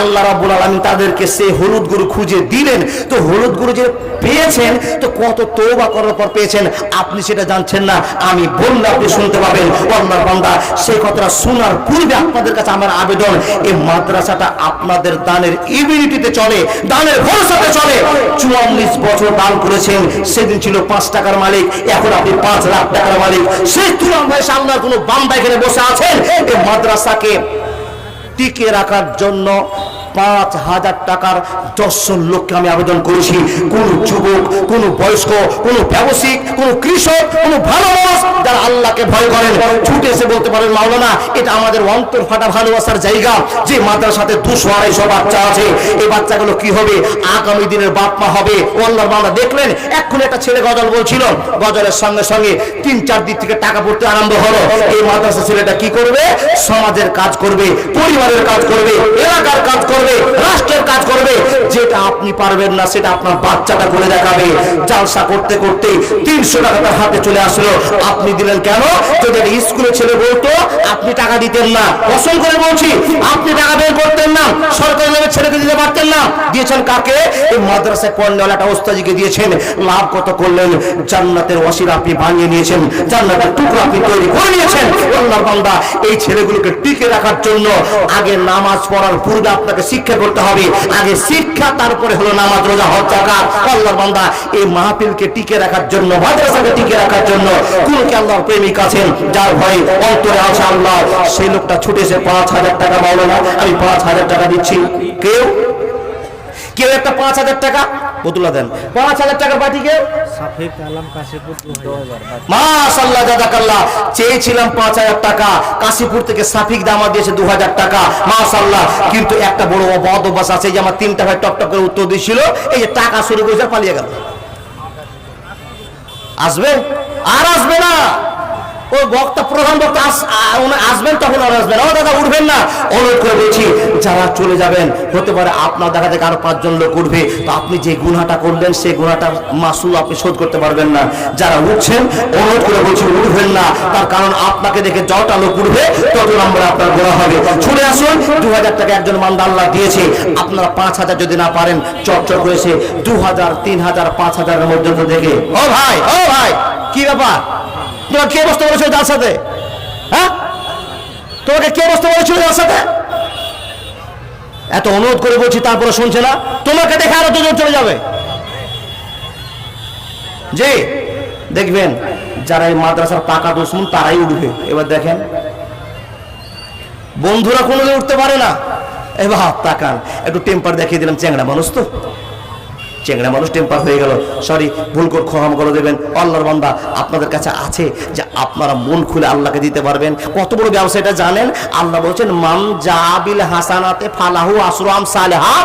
আল্লাহ রাব্বুল আলামিন তাদেরকে সেই হলুদ গরু খুঁজে দিলেন। তো হলুদ গরু যে পেয়েছেন, তো কত তওবা করার পর পেয়েছেন? আপনি সেটা জানছেন না, আমি বললে আপনি শুনতে পাবেন। আল্লাহর বান্দা সেই কথাটা শোনার পূর্বে আপনাদের কাছে আমার আবেদন, এই মাদ্রাসাটা আপনাদের দানের ইমিউনিটিতে চলে, দানের ভরসাতে চলে। চুয়াল্লিশ বছর দান করেছেন, সেদিন ছিল পাঁচ টাকার মালিক, এখন আপনি পাঁচ লাখ টাকার মালিক। সেই তুলন ভাই সামনার কোনো বান্দা এখানে বসে আছেন? এই মাদ্রাসাকে টিকে রাখার জন্য পাঁচ হাজার টাকার দশজন লোককে আমি আবেদন করেছি। কোন যুবক, কোন বয়স্ক, কোন ব্যবসায়িক, কোন কৃষক, কোন ভালো মানুষ যারা আল্লাহকে ভয় করেন, ছুটে এসে বলতে পারেন, মাওলানা, এটা আমাদের অন্তর ফাটা ভালোবাসার জায়গা। যে মাদ্রাসাতে দুশো আড়াইশো বাচ্চা আছে, এই বাচ্চাগুলো কি হবে? আগামী দিনের বাপ মা হবে। আল্লাহর বান্দা দেখলেন এক্ষুনি একটা ছেলে গজল বলছিল। গজলের সঙ্গে সঙ্গে তিন, চার দিক থেকে টাকা পড়তে আরম্ভ হলো। এই মাদ্রাসা ছেলেটা কি করবে? সমাজের কাজ করবে, পরিবারের কাজ করবে, এলাকার কাজ করবে রাষ্ট্রের কাজ করবে যেটা আপনি পারবেন না, সেটা আপনার বাচ্চাটা করে দেখাবে। জালসা করতে করতে তিনশো টাকা তার হাতে চলে আসলো। আপনি দিলেন কেন? যদি স্কুলে ছেলে বলতো, আপনি টাকা দিতেন না। ফসল করে বলছি, আপনি টাকা বের করতেন না। সরকারি দিয়েছেন কাকে? এই মাদ্রাসায় পড়নেওয়ালাটা ওস্তাজিকে দিয়েছেন। লাভ কত করলেন? জান্নাতের ওয়াসির আপনি বানিয়ে নিয়েছেন। জান্নাতের টুকরো আপনি তৈরি করে নিয়েছেন। আল্লাহর বান্দা, এই ছেলেগুলোকে টিকে রাখার জন্য আগে নামাজ পড়ার পূর্বে আপনাকে শিক্ষা করতে হবে। আগে শিক্ষা, তারপরে হলো নামাজ, রোজা, হজ জাকাত আল্লাহর বান্দা, এই মাহফিলকে টিকে রাখার জন্য, মাদ্রাসাকে টিকে রাখার জন্য কোন কি আল্লাহর প্রেমিক আছেন। যার ভয়ে অন্তরে আছে আল্লাহ। সেই লোকটা ছুটে এসে পাঁচ হাজার টাকা বলো না আমি পাঁচ হাজার টাকা দিচ্ছি। কেউ? কেউ একটা পাঁচ হাজার টাকা বতুলা দেন। পাঁচ হাজার টাকার মাশাল্লাহ জাজাকাল্লাহ চেয়েছিলাম পাঁচ হাজার টাকা কাশীপুর থেকে সাফিক দামা দিয়েছে দু হাজার টাকা। মাশাল্লাহ কিন্তু একটা বড় বদ অভ্যাস আছে যে আমার তিনটা ভাই টক টক করে উত্তর দিচ্ছিল এই যে টাকা শুরু করেছে পালিয়ে গেল। আসবে? আর আসবে না। ও বক্তা, প্রধান বক্তা আসবেন তখন আর আসবেন। দাদা উঠবেন না। করে বলছি, যারা চলে যাবেন, হতে পারে আপনার দেখা থেকে আরও পাঁচজন লোক উঠবে। তো আপনি যে গুনাটা করলেন, সেই গুনাটা মাসুল আপনি শোধ করতে পারবেন না। যারা উঠছেন, অনুরোধ করে বলছি, উঠবেন না। তার কারণ আপনাকে দেখে যতটা লোক উঠবে, তত নম্বরে আপনার গোনা হবে। ছুটে আসুন দু হাজার টাকা একজন মান্দা আল্লাহ দিয়েছে। আপনারা পাঁচ হাজার যদি না পারেন চটচট করেছে। দু হাজার তিন হাজার, পাঁচ হাজারের মধ্যে দেখে। ও ভাই ও ভাই, কি ব্যাপার? তোমার কে বসতে বলেছিল যার সাথে? হ্যাঁ? তোমাকে কে বসতে বলেছিল যার সাথে? এত অনুরোধ করে বলছি, তারপরে শুনছে না। তোমাকে দেখে আরও দুজন চলে যাবে। জি, দেখবেন, যারা এই মাদ্রাসার পাকা দুশ্মন, তারাই উঠবে। এবার দেখেন, বন্ধুরা কোনোদিন উঠতে পারে না। এবার হাত তাকান। একটু টেম্পার দেখিয়ে দিলাম চ্যাংড়া মানুষ তো। চেংড়া মানুষ টেম্পার হয়ে গেল। সরি ভুল করে ক্ষমা করে দেবেন। আল্লাহর বান্দা আপনাদের কাছে আছে যে আপনারা মন খুলে আল্লাহকে দিতে পারবেন। কত বড় ব্যবসা এটা জানেন? আল্লাহ বলছেন মাম জাবিল হাসানাতে ফালাহু আসরাম সালেহা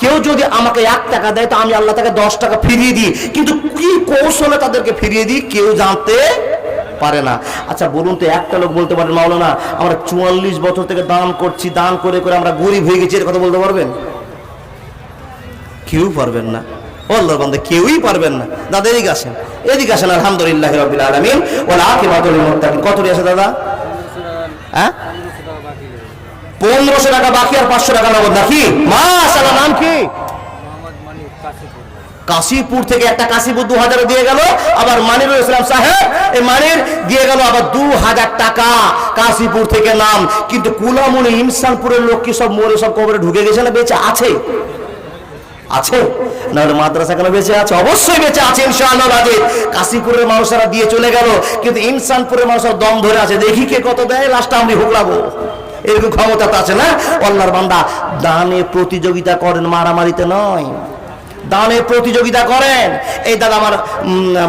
কেউ যদি আমাকে এক টাকা দেয়, তো আমি আল্লাহ তাকে দশ টাকা ফিরিয়ে দিই। কিন্তু কি কৌশলে তাদেরকে ফিরিয়ে দিই, কেউ জানতে পারে না। আচ্ছা বলুন তো, একটা লোক বলতে পারেন মাওলানা, আমরা চুয়াল্লিশ বছর থেকে দান করছি, দান করে করে আমরা গরিব হয়ে গেছি, এর কথা বলতে পারবেন? কেউ পারবেন না। ও আল্লাহর বান্দা কেউই পারবেন না। দাদা এদিকে আসেন। এদিকে আসেন আলহামদুলিল্লাহ রবিল আলমিন। ওলা আকিবাতুল মুত্তাকিন। কত আছে দাদা? হ্যাঁ? পনেরোশো টাকা বাকি আর পাঁচশো টাকা নগদ নাকি? মাশাআল্লাহ নাম কি? কাশীপুর। থেকে একটা কাশীপুর দু হাজার দিয়ে গেল। আবার মানিরুল ইসলাম সাহেব এই মানির দিয়ে গেল আবার দু হাজার টাকা। কাশীপুর থেকে নাম। কিন্তু কুলামুনি ইনসানপুরের লোক কি সব মরে সব কবরে ঢুকে গেছে না বেঁচে আছে? আছে? নাহলে মাদ্রাসা কেন বেঁচে আছে? অবশ্যই বেঁচে আছে, ইনশাআল্লাহ আছে কাশীপুরের মানুষেরা দিয়ে চলে গেল, কিন্তু ইনসানপুরের মানুষের দম ধরে আছে। দেখি কে কত দেয়, লাস্টে আমি হুকলাবো এরকম ক্ষমতা তো আছে না? আল্লাহর বান্দা, দানে প্রতিযোগিতা করেন মারামারিতে নয়। দানে প্রতিযোগিতা করেন। এই দাদা আমার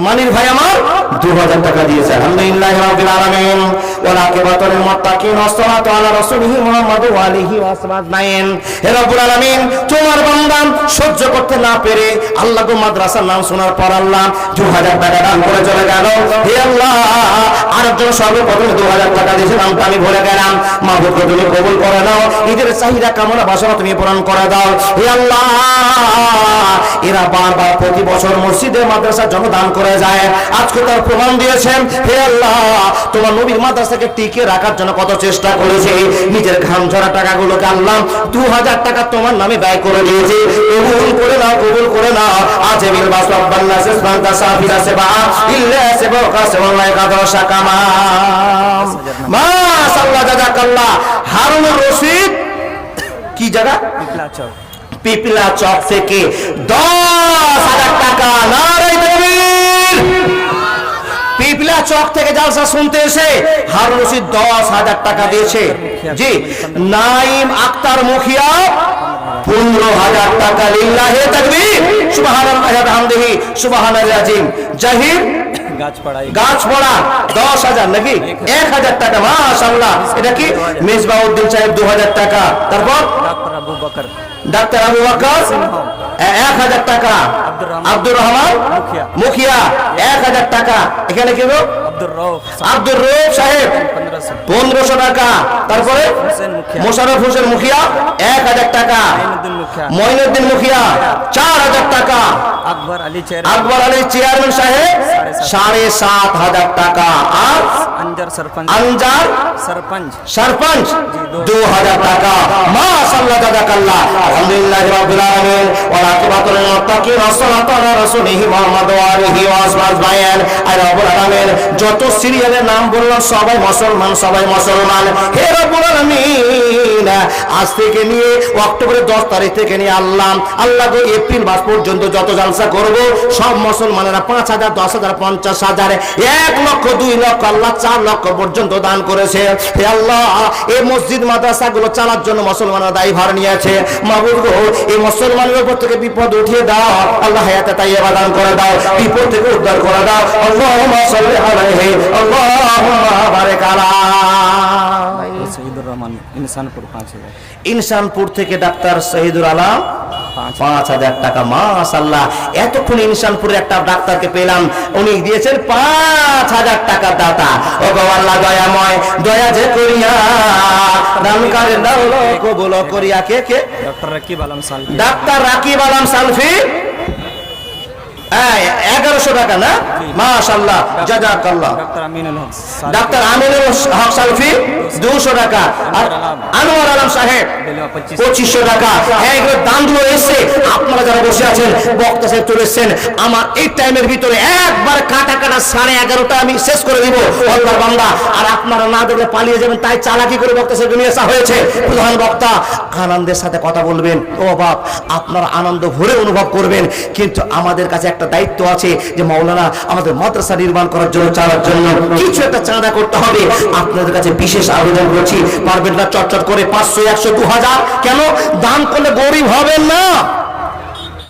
মানির ভাই আমার দু হাজার টাকা দিয়েছে। আলহামদুলিল্লাহ রাব্বিল আলামিন। ওয়া আকিবাতুল মুত্তাকিন। ওয়াসসালাতু আলা রাসূলিহি মুহাম্মদ ওয়া আলিহি ওয়া আসমাইন হে রব্বুল আলামিন, তোমার সহ্য করতে না পেরে আল্লাহ গো মাদ্রাসার নাম শোনার পর আল্লাহ দু হাজার টাকা দান করে চলে গেল। হে আল্লাহ, আরেকজন সর্বপ্রথম দু হাজার টাকা দিয়েছে, নামটা আমি ভুলে গেলাম। মাহবুবকে তুমি কবুল করে দাও নিজের চাহিদা, কামনা, বাসনা তুমি পূরণ করে দাও। হে আল্লাহ এরা বারবার প্রতি বছর মসজিদে মাদ্রাসার জন্য দান করে যায়। আজকে তার প্রমাণ দিয়েছেন, হে আল্লাহ, তোমার নবীর মাদ্রাসাকে টিকে রাখার জন্য কত চেষ্টা করেছে। নিজের ঘাম ঝরা টাকাগুলোকে আল্লাহ দু হাজার টাকা তোমার নামে ব্যয় করে দিয়েছে। কবুল করে নাও, কবুল করে নাও। আজ বিল বাসব বান্না শেষ বান্তা সাফিরা সেবা, ইল্লা সেবা কাছে অনলাইন কাদরসা কামা। মাশাআল্লাহ, জাযাকাল্লাহ। হারুনুর রশিদ, কি জায়গা? পিপলা পিপলা চক থেকে দশ হাজার টাকা পিপলা চক থেকে জালসা শুনতে এসে হারুন রশিদ দশ হাজার টাকা দিয়েছে। জি, নাইম আক্তার মুখিয়া পনেরো হাজার টাকা লিল্লাহে তাকবীর। সুবহানাল্লাহি আজিম গাছপাড়াই গাছপাড়া দশ হাজার নাকি? এক হাজার টাকা এটা কি? দু হাজার টাকা। তারপর? ডাক্তার আবু এ- এক হাজার টাকা। আব্দুর রহমান। মুখিয়া। এক হাজার টাকা। এখানে কেউ আব্দুর রহ রৌফ সাহেব পনেরোশো টাকা। তারপরে মোশারফ হোসেন মুখিয়া এক হাজার টাকা। মহিনুদ্দিন মঈনুদ্দিন মুখিয়া চার হাজার টাকা। আকবর আলী চেয়ারম্যান সাহেব সাড়ে সাত। হাজার টাকা। আর আঞ্জার সরপঞ্চ। যত সিরিয়ালের নাম বললাম সবাই মুসলমান সবাই মুসলমান। আজ থেকে নিয়ে অক্টোবরের 10 তারিখ থেকে নিয়ে আল্লাহ আল্লাহ এপ্রিল মাস পর্যন্ত যত জালসা করব, সব মুসলমানেরা 5000 10000 50000 1 লক্ষ 2 লক্ষ, আল্লাহ 4 লক্ষ পর্যন্ত দান করেছে। হে আল্লাহ, এই মসজিদ, মাদ্রাসাগুলো চালার জন্য মুসলমানরা দায়ী ভার নিয়েছে। মাহবুব গো, এই মুসলমানের উপর থেকে বিপদ উঠিয়ে দাও। আল্লাহ হায়াতে তাইয়্যিবা দান করে দাও। বিপদ থেকে উদ্ধার করে দাও। আল্লাহুম্মা সাল্লি আলাইহি, আল্লাহুম্মা রহমান ইনসানপুর পাঁচ হাজার। ইনসানপুর থেকে ডাক্তার শহীদুল আলম পাঁচ হাজার টাকা। মাস এতক্ষণ ইনসানপুরের একটা ডাক্তারকে পেলাম। উনি দিয়েছেন পাঁচ হাজার টাকা দাতা। ও গো দয়াময় দয়া যে করিয়া দানকারে কে কে? রাকিব আলম সালফি। ডাক্তার রাকিব আলম সালফি। এগারোশো টাকা না? মাশাল্লাহ জাজাক ডাক্তার আমিনুল হক সালফি। দুশো টাকা। আর আনোয়ার আলম সাহেব পঁচিশশো টাকা। হ্যাঁ এগুলো দানগুলো এসে আপনারা যারা বসে আছেন বক্তা সাহেব চলে এসছেন আমার এই টাইমের ভিতরে একবার কাটা কাটা সাড়ে এগারোটা আমি শেষ করে দিব। অল্লার বান্দা আর আপনারা না দেখলে পালিয়ে যাবেন তাই চালাকি করে বক্তা সাহেব নিয়ে আসা হয়েছে। প্রধান বক্তা আনন্দের সাথে কথা বলবেন। ও বাপ আপনারা আনন্দ ভরে অনুভব করবেন কিন্তু আমাদের কাছে একটা দায়িত্ব আছে যে মাওলানা আমাদের মাদ্রাসা নির্মাণ করার জন্য, চালার জন্য কিছু একটা চাঁদা করতে হবে। আপনাদের কাছে বিশেষ আবেদন করছি, পারবেন না চটচট করে পাঁচশো, একশো দু হাজার কেন? দান করলে গরিব হবেন না।